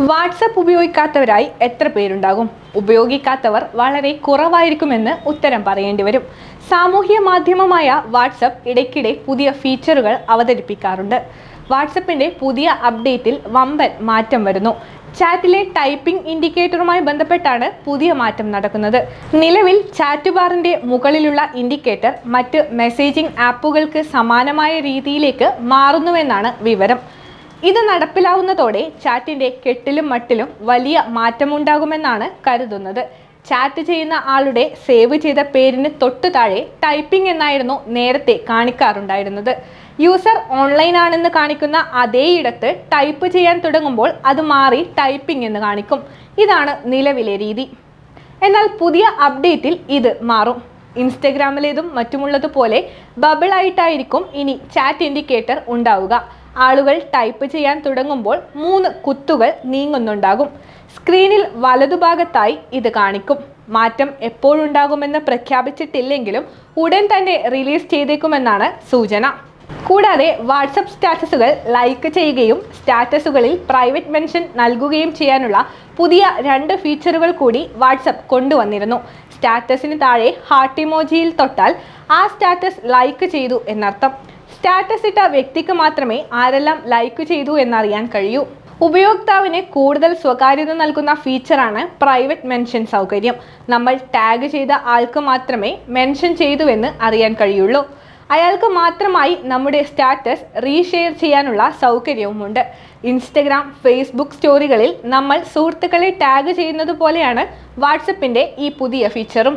WhatsApp ഉപയോഗിക്കാത്തവരായി എത്ര പേരുണ്ടാകും? ഉപയോഗിക്കാത്തവർ വളരെ കുറവായിരിക്കുമെന്ന് ഉത്തരം പറയേണ്ടി വരും. സാമൂഹ്യ മാധ്യമമായ വാട്സപ്പ് ഇടയ്ക്കിടെ പുതിയ ഫീച്ചറുകൾ അവതരിപ്പിക്കാറുണ്ട്. വാട്സപ്പിന്റെ പുതിയ അപ്ഡേറ്റിൽ വമ്പൻ മാറ്റം വരുന്നു. ചാറ്റിലെ ടൈപ്പിംഗ് ഇൻഡിക്കേറ്ററുമായി ബന്ധപ്പെട്ടാണ് പുതിയ മാറ്റം നടക്കുന്നത്. നിലവിൽ ചാറ്റ് ബാറിന്റെ മുകളിലുള്ള ഇൻഡിക്കേറ്റർ മറ്റ് മെസ്സേജിംഗ് ആപ്പുകൾക്ക് സമാനമായ രീതിയിലേക്ക് മാറുന്നുവെന്നാണ് വിവരം. ഇത് നടപ്പിലാവുന്നതോടെ ചാറ്റിന്റെ കെട്ടിലും മട്ടിലും വലിയ മാറ്റമുണ്ടാകുമെന്നാണ് കരുതുന്നത്. ചാറ്റ് ചെയ്യുന്ന ആളുടെ സേവ് ചെയ്ത പേരിന് തൊട്ടു താഴെ ടൈപ്പിംഗ് എന്നായിരുന്നു നേരത്തെ കാണിക്കാറുണ്ടായിരുന്നത്. യൂസർ ഓൺലൈൻ ആണെന്ന് കാണിക്കുന്ന അതേയിടത്ത് ടൈപ്പ് ചെയ്യാൻ തുടങ്ങുമ്പോൾ അത് മാറി ടൈപ്പിംഗ് എന്ന് കാണിക്കും. ഇതാണ് നിലവിലെ രീതി. എന്നാൽ പുതിയ അപ്ഡേറ്റിൽ ഇത് മാറും. ഇൻസ്റ്റഗ്രാമിലേതും മറ്റുമുള്ളതുപോലെ ബബിളായിട്ടായിരിക്കും ഇനി ചാറ്റ് ഇൻഡിക്കേറ്റർ ഉണ്ടാവുക. ആളുകൾ ടൈപ്പ് ചെയ്യാൻ തുടങ്ങുമ്പോൾ മൂന്ന് കുത്തുകൾ നീങ്ങുന്നുണ്ടാകും. സ്ക്രീനിൽ വലതുഭാഗത്തായി ഇത് കാണിക്കും. മാറ്റം എപ്പോഴുണ്ടാകുമെന്ന് പ്രഖ്യാപിച്ചിട്ടില്ലെങ്കിലും ഉടൻ തന്നെ റിലീസ് ചെയ്തേക്കുമെന്നാണ് സൂചന. കൂടാതെ വാട്സപ്പ് സ്റ്റാറ്റസുകൾ ലൈക്ക് ചെയ്യുകയും സ്റ്റാറ്റസുകളിൽ പ്രൈവറ്റ് മെൻഷൻ നൽകുകയും ചെയ്യാനുള്ള പുതിയ രണ്ട് ഫീച്ചറുകൾ കൂടി വാട്സപ്പ് കൊണ്ടുവന്നിരുന്നു. സ്റ്റാറ്റസിന് താഴെ ഹാർട്ടിമോജിയിൽ തൊട്ടാൽ ആ സ്റ്റാറ്റസ് ലൈക്ക് ചെയ്തു എന്നർത്ഥം. സ്റ്റാറ്റസ് ഇട്ട വ്യക്തിക്ക് മാത്രമേ ആരെല്ലാം ലൈക്ക് ചെയ്തു എന്നറിയാൻ കഴിയൂ. ഉപയോക്താവിന് കൂടുതൽ സ്വകാര്യത നൽകുന്ന ഫീച്ചറാണ് പ്രൈവറ്റ് മെൻഷൻ സൗകര്യം. നമ്മൾ ടാഗ് ചെയ്ത ആൾക്ക് മാത്രമേ മെൻഷൻ ചെയ്തുവെന്ന് അറിയാൻ കഴിയുള്ളൂ. അയാൾക്ക് മാത്രമായി നമ്മുടെ സ്റ്റാറ്റസ് റീഷെയർ ചെയ്യാനുള്ള സൗകര്യവുമുണ്ട്. ഇൻസ്റ്റഗ്രാം ഫേസ്ബുക്ക് സ്റ്റോറികളിൽ നമ്മൾ സുഹൃത്തുക്കളെ ടാഗ് ചെയ്യുന്നത് പോലെയാണ് വാട്സപ്പിന്റെ ഈ പുതിയ ഫീച്ചറും